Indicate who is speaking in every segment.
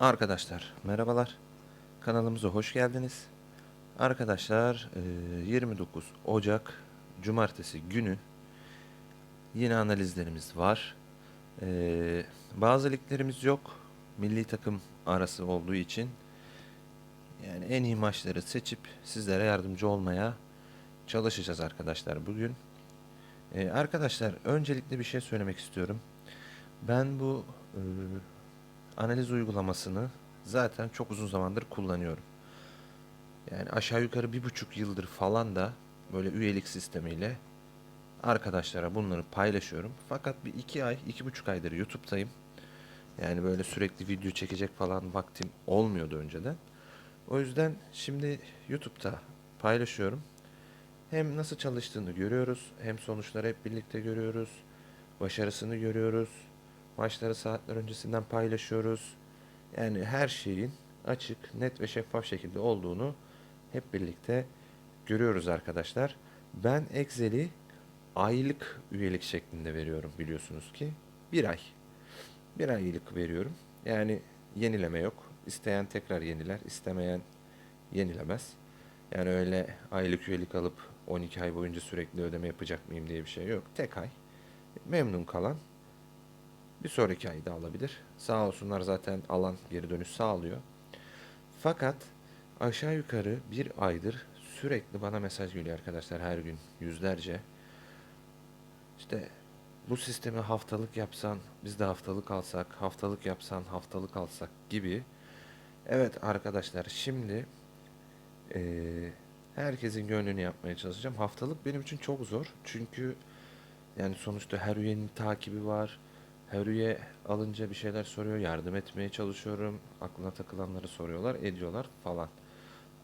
Speaker 1: Arkadaşlar merhabalar. Kanalımıza hoş geldiniz. Arkadaşlar eee, 29 Ocak Cumartesi günü yine analizlerimiz var. Eee, bazı liglerimiz yok. Milli takım arası olduğu için yani en iyi maçları seçip sizlere yardımcı olmaya çalışacağız arkadaşlar bugün. Eee, arkadaşlar öncelikle bir şey söylemek istiyorum. Ben bu analiz uygulamasını zaten çok uzun zamandır kullanıyorum. Yani aşağı yukarı bir buçuk yıldır falan da böyle üyelik sistemiyle arkadaşlara bunları paylaşıyorum. Fakat bir iki ay, iki buçuk aydır YouTube'dayım. Yani böyle sürekli video çekecek falan vaktim olmuyordu önceden. O yüzden şimdi YouTube'da paylaşıyorum. Hem nasıl çalıştığını görüyoruz, hem sonuçları hep birlikte görüyoruz. Başarısını görüyoruz. Maçları saatler öncesinden paylaşıyoruz. Yani her şeyin açık, net ve şeffaf şekilde olduğunu hep birlikte görüyoruz arkadaşlar. Ben Excel'i aylık üyelik şeklinde veriyorum biliyorsunuz ki. Bir ay. Bir aylık veriyorum. Yani yenileme yok. İsteyen tekrar yeniler, istemeyen yenilemez. Yani öyle aylık üyelik alıp 12 ay boyunca sürekli ödeme yapacak mıyım diye bir şey yok. Tek ay. Memnun kalan bir sonraki ayda alabilir. Sağ olsunlar zaten alan geri dönüş sağlıyor. Fakat aşağı yukarı bir aydır sürekli bana mesaj geliyor arkadaşlar her gün yüzlerce. İşte bu sistemi haftalık yapsan biz de haftalık alsak, haftalık yapsan haftalık alsak gibi. Evet arkadaşlar şimdi eee, herkesin gönlünü yapmaya çalışacağım. Haftalık benim için çok zor. Çünkü yani sonuçta her üyenin takibi var. Her üye alınca bir şeyler soruyor, yardım etmeye çalışıyorum. Aklına takılanları soruyorlar, ediyorlar falan.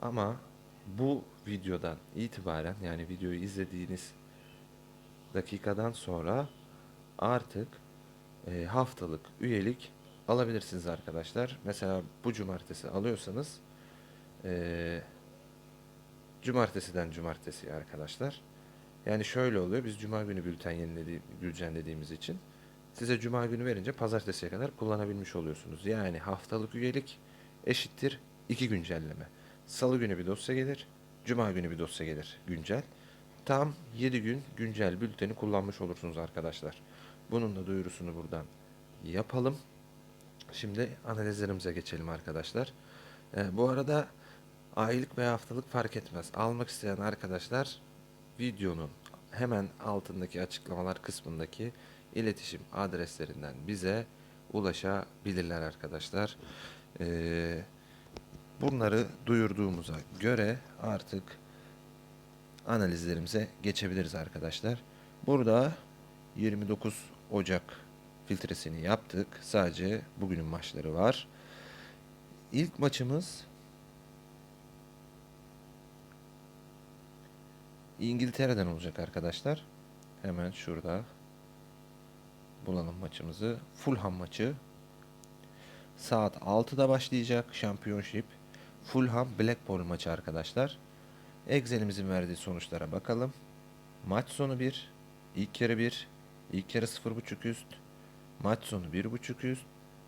Speaker 1: Ama bu videodan itibaren yani videoyu izlediğiniz dakikadan sonra artık e, haftalık üyelik alabilirsiniz arkadaşlar. Mesela bu cumartesi alıyorsanız e, cumartesiden cumartesi arkadaşlar. Yani şöyle oluyor. Biz cuma günü bülten yeniledi, bülten dediğimiz için size cuma günü verince pazartesiye kadar kullanabilmiş oluyorsunuz. Yani haftalık üyelik eşittir iki güncelleme. Salı günü bir dosya gelir, cuma günü bir dosya gelir güncel. Tam 7 gün güncel bülteni kullanmış olursunuz arkadaşlar. Bunun da duyurusunu buradan yapalım. Şimdi analizlerimize geçelim arkadaşlar. Ee, bu arada aylık veya haftalık fark etmez. Almak isteyen arkadaşlar videonun hemen altındaki açıklamalar kısmındaki iletişim adreslerinden bize ulaşabilirler arkadaşlar. Ee, bunları duyurduğumuza göre artık analizlerimize geçebiliriz arkadaşlar. Burada 29 Ocak filtresini yaptık. Sadece bugünün maçları var. İlk maçımız İngiltere'den olacak arkadaşlar. Hemen şurada bulalım maçımızı. Fulham maçı. Saat 6'da başlayacak Championship. Fulham Blackpool maçı arkadaşlar. Excel'imizin verdiği sonuçlara bakalım. Maç sonu 1, ilk yarı 1, ilk yarı 0.5 üst, maç sonu 1.5 üst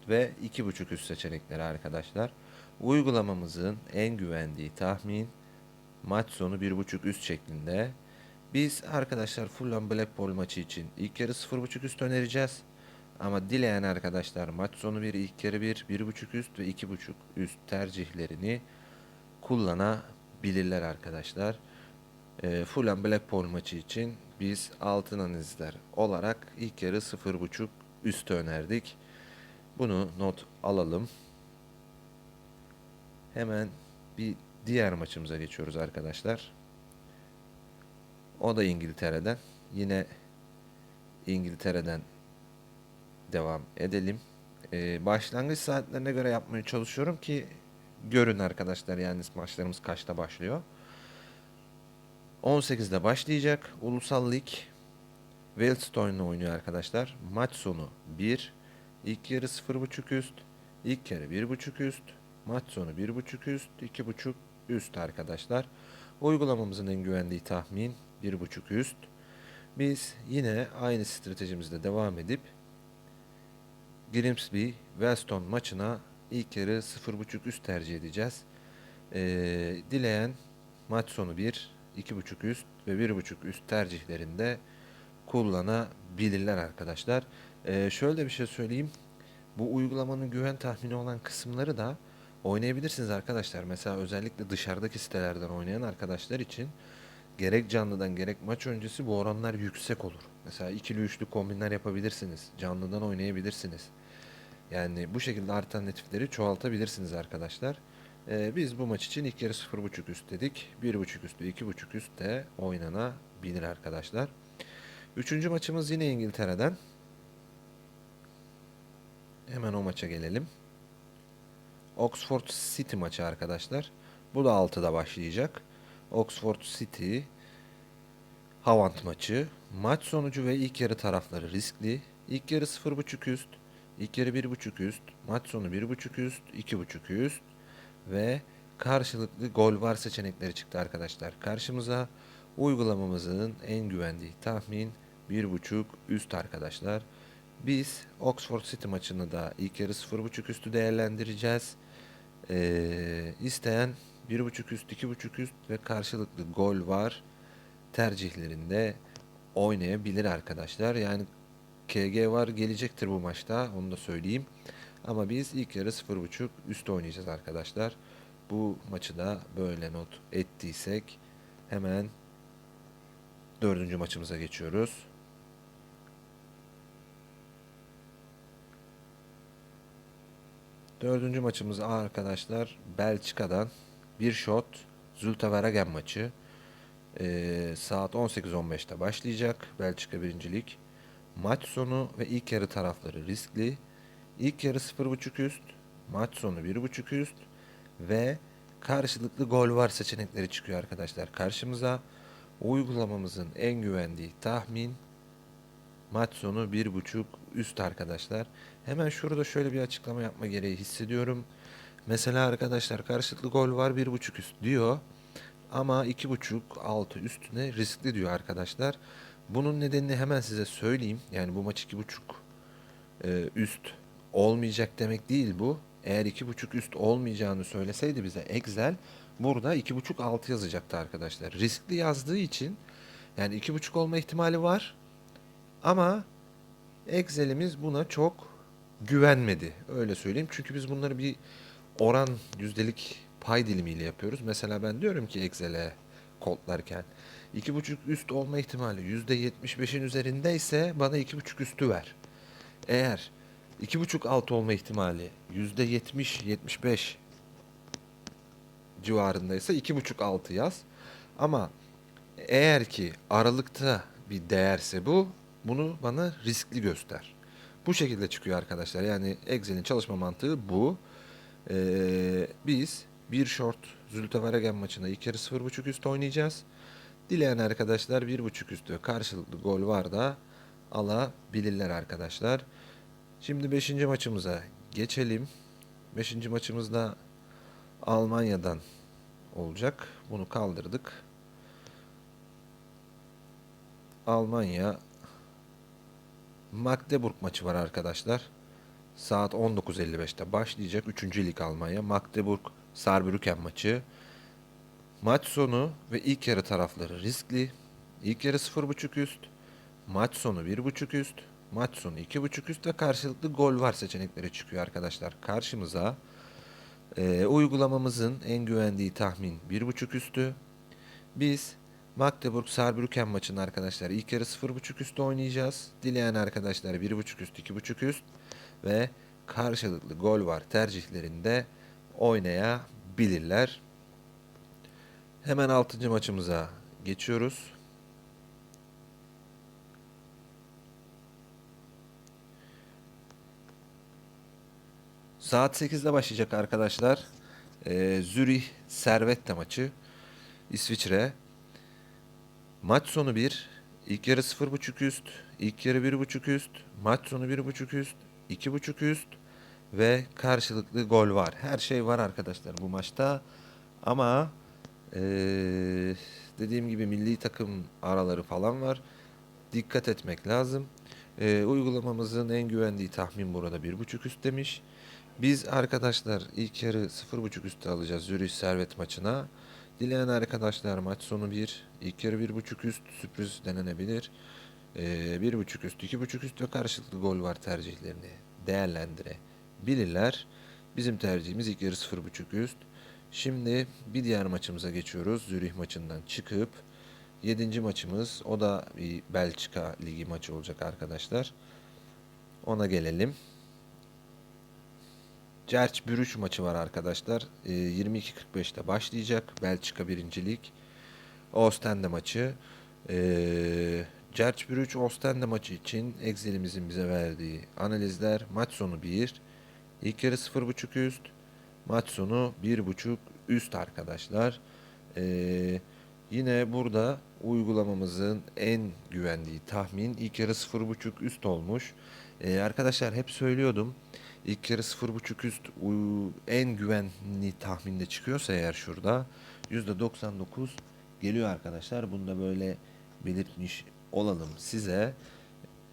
Speaker 1: ve 2.5 üst seçenekleri arkadaşlar. Uygulamamızın en güvendiği tahmin maç sonu 1.5 üst şeklinde. Biz arkadaşlar Fulham Blackpool maçı için ilk yarı 0.5 üst önereceğiz. Ama dileyen arkadaşlar maç sonu 1, ilk yarı 1, 1.5 üst ve 2.5 üst tercihlerini kullanabilirler arkadaşlar. Ee, Fulham Blackpool maçı için biz altın analizler olarak ilk yarı 0.5 üstü önerdik. Bunu not alalım. Hemen bir diğer maçımıza geçiyoruz arkadaşlar. O da İngiltere'den. Yine İngiltere'den devam edelim. Ee, başlangıç saatlerine göre yapmaya çalışıyorum ki görün arkadaşlar yani maçlarımız kaçta başlıyor. 18'de başlayacak. Ulusal Lig Wellstone'la oynuyor arkadaşlar. Maç sonu 1. İlk yarı 0.5 üst. İlk yarı 1.5 üst. Maç sonu 1.5 üst. 2.5 üst arkadaşlar. Uygulamamızın en güvendiği tahmin 1.5 üst. Biz yine aynı stratejimizde devam edip Grimsby Wellstone maçına ilk yarı 0.5 üst tercih edeceğiz. Ee, dileyen maç sonu 1, 2.5 üst ve 1.5 üst tercihlerinde kullanabilirler arkadaşlar. Ee, şöyle bir şey söyleyeyim. Bu uygulamanın güven tahmini olan kısımları da oynayabilirsiniz arkadaşlar. Mesela özellikle dışarıdaki sitelerden oynayan arkadaşlar için gerek canlıdan gerek maç öncesi bu oranlar yüksek olur. Mesela ikili üçlü kombinler yapabilirsiniz. Canlıdan oynayabilirsiniz. Yani bu şekilde alternatifleri çoğaltabilirsiniz arkadaşlar. Ee, biz bu maç için ilk yarı 0.5 üst dedik. 1.5 üstü 2.5 üst de oynanabilir arkadaşlar. Üçüncü maçımız yine İngiltere'den. Hemen o maça gelelim. Oxford City maçı arkadaşlar. Bu da 6'da başlayacak. Oxford City Havant maçı. Maç sonucu ve ilk yarı tarafları riskli. İlk yarı 0.5 üst, ilk yarı 1.5 üst, maç sonu 1.5 üst, 2.5 üst ve karşılıklı gol var seçenekleri çıktı arkadaşlar. Karşımıza uygulamamızın en güvendiği tahmin 1.5 üst arkadaşlar. Biz Oxford City maçını da ilk yarı 0.5 üstü değerlendireceğiz. Ee, isteyen 1.5 üst, 2.5 üst ve karşılıklı gol var tercihlerinde oynayabilir arkadaşlar. Yani KG var gelecektir bu maçta onu da söyleyeyim. Ama biz ilk yarı 0.5 üst oynayacağız arkadaşlar. Bu maçı da böyle not ettiysek hemen dördüncü maçımıza geçiyoruz. Dördüncü maçımız arkadaşlar Belçika'dan bir shot Zultaveragen maçı. Ee, saat 18.15'te başlayacak Belçika birincilik. Maç sonu ve ilk yarı tarafları riskli. İlk yarı 0.5 üst, maç sonu 1.5 üst ve karşılıklı gol var seçenekleri çıkıyor arkadaşlar karşımıza. Uygulamamızın en güvendiği tahmin maç sonu 1.5 üst arkadaşlar. Hemen şurada şöyle bir açıklama yapma gereği hissediyorum. Mesela arkadaşlar karşılıklı gol var 1.5 üst diyor. Ama 2.5 altı üstüne riskli diyor arkadaşlar. Bunun nedenini hemen size söyleyeyim. Yani bu maç 2.5 e, üst olmayacak demek değil bu. Eğer 2.5 üst olmayacağını söyleseydi bize Excel burada 2.5 altı yazacaktı arkadaşlar. Riskli yazdığı için yani 2.5 olma ihtimali var. Ama Excel'imiz buna çok güvenmedi. Öyle söyleyeyim. Çünkü biz bunları bir oran yüzdelik pay dilimiyle yapıyoruz. Mesela ben diyorum ki Excel'e kodlarken 2.5 üst olma ihtimali %75'in üzerindeyse bana 2.5 üstü ver. Eğer 2.5 alt olma ihtimali %70-75 civarındaysa 2.5 altı yaz. Ama eğer ki aralıkta bir değerse bu bunu bana riskli göster. Bu şekilde çıkıyor arkadaşlar. Yani Excel'in çalışma mantığı bu. Ee, biz bir short Zültevaregen maçında ilk yarı 0.5 üst oynayacağız. Dileyen arkadaşlar 1.5 üstü karşılıklı gol var da alabilirler arkadaşlar. Şimdi 5. maçımıza geçelim. 5. maçımızda Almanya'dan olacak. Bunu kaldırdık. Almanya Magdeburg maçı var arkadaşlar. Saat 19.55'te başlayacak 3. Lig Almanya. Magdeburg Saarbrücken maçı. Maç sonu ve ilk yarı tarafları riskli. İlk yarı 0.5 üst. Maç sonu 1.5 üst. Maç sonu 2.5 üst ve karşılıklı gol var seçenekleri çıkıyor arkadaşlar. Karşımıza e, uygulamamızın en güvendiği tahmin 1.5 üstü. Biz Magdeburg Saarbrücken maçını arkadaşlar ilk yarı 0.5 üstü oynayacağız. Dileyen arkadaşlar 1.5 üst 2.5 üst ve karşılıklı gol var tercihlerinde oynayabilirler. Hemen 6. maçımıza geçiyoruz. Saat 8'de başlayacak arkadaşlar. Ee, Zürih Servette maçı. İsviçre. Maç sonu 1. İlk yarı 0.5 üst. ilk yarı 1.5 üst. Maç sonu 1.5 üst. 2.5 üst. Ve karşılıklı gol var. Her şey var arkadaşlar bu maçta. Ama ee, dediğim gibi milli takım araları falan var. Dikkat etmek lazım. Ee, uygulamamızın en güvendiği tahmin burada 1.5 üst demiş. Biz arkadaşlar ilk yarı 0.5 üstü alacağız Zürih Servet maçına. Dileyen arkadaşlar maç sonu 1, ilk yarı 1.5 üst sürpriz denenebilir. Ee, 1.5 üst, 2.5 üst ve karşılıklı gol var tercihlerini değerlendirebilirler. Bizim tercihimiz ilk yarı 0.5 üst. Şimdi bir diğer maçımıza geçiyoruz. Zürih maçından çıkıp 7. maçımız o da bir Belçika Ligi maçı olacak arkadaşlar. Ona gelelim. Cerç Brüş maçı var arkadaşlar. Ee, 22.45'te başlayacak. Belçika 1. Lig. Ostende maçı. Ee, Cerç Brüş Ostende maçı için Excel'imizin bize verdiği analizler maç sonu 1. İlk yarı 0.5 üst. Maç sonu 1.5 üst arkadaşlar. Ee, yine burada uygulamamızın en güvendiği tahmin ilk yarı 0.5 üst olmuş. Ee, arkadaşlar hep söylüyordum. İlk yarı 0.5 üst en güvenli tahminde çıkıyorsa eğer şurada %99 geliyor arkadaşlar. Bunu da böyle belirtmiş olalım size.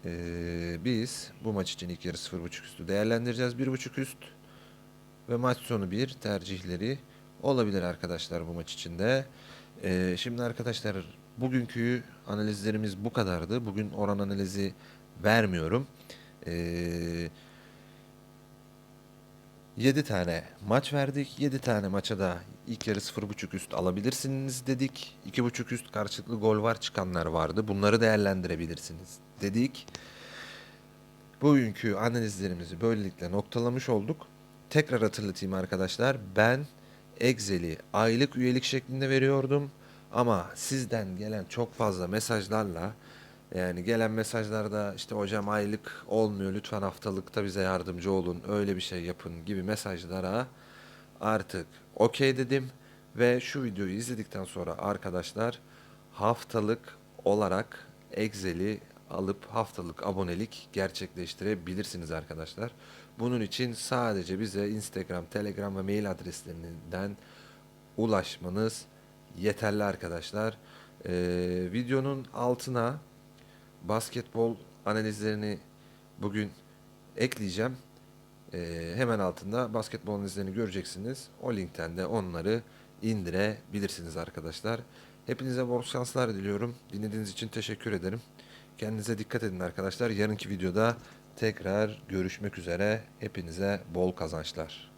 Speaker 1: Ee, biz bu maç için ilk yarı 0.5 üstü değerlendireceğiz. 1.5 üst ve maç sonu bir tercihleri olabilir arkadaşlar bu maç içinde. Ee, şimdi arkadaşlar bugünkü analizlerimiz bu kadardı. Bugün oran analizi vermiyorum. Ee, 7 tane maç verdik. 7 tane maça da ilk yarı 0.5 üst alabilirsiniz dedik. 2.5 üst karşılıklı gol var çıkanlar vardı. Bunları değerlendirebilirsiniz dedik. Bugünkü analizlerimizi böylelikle noktalamış olduk. Tekrar hatırlatayım arkadaşlar. Ben Excel'i aylık üyelik şeklinde veriyordum. Ama sizden gelen çok fazla mesajlarla yani gelen mesajlarda işte hocam aylık olmuyor lütfen haftalıkta bize yardımcı olun öyle bir şey yapın gibi mesajlara artık okey dedim ve şu videoyu izledikten sonra arkadaşlar haftalık olarak Excel'i alıp haftalık abonelik gerçekleştirebilirsiniz arkadaşlar. Bunun için sadece bize Instagram, Telegram ve mail adreslerinden ulaşmanız yeterli arkadaşlar. Ee, videonun altına basketbol analizlerini bugün ekleyeceğim. Ee, hemen altında basketbol analizlerini göreceksiniz. O linkten de onları indirebilirsiniz arkadaşlar. Hepinize bol şanslar diliyorum. Dinlediğiniz için teşekkür ederim. Kendinize dikkat edin arkadaşlar. Yarınki videoda tekrar görüşmek üzere. Hepinize bol kazançlar.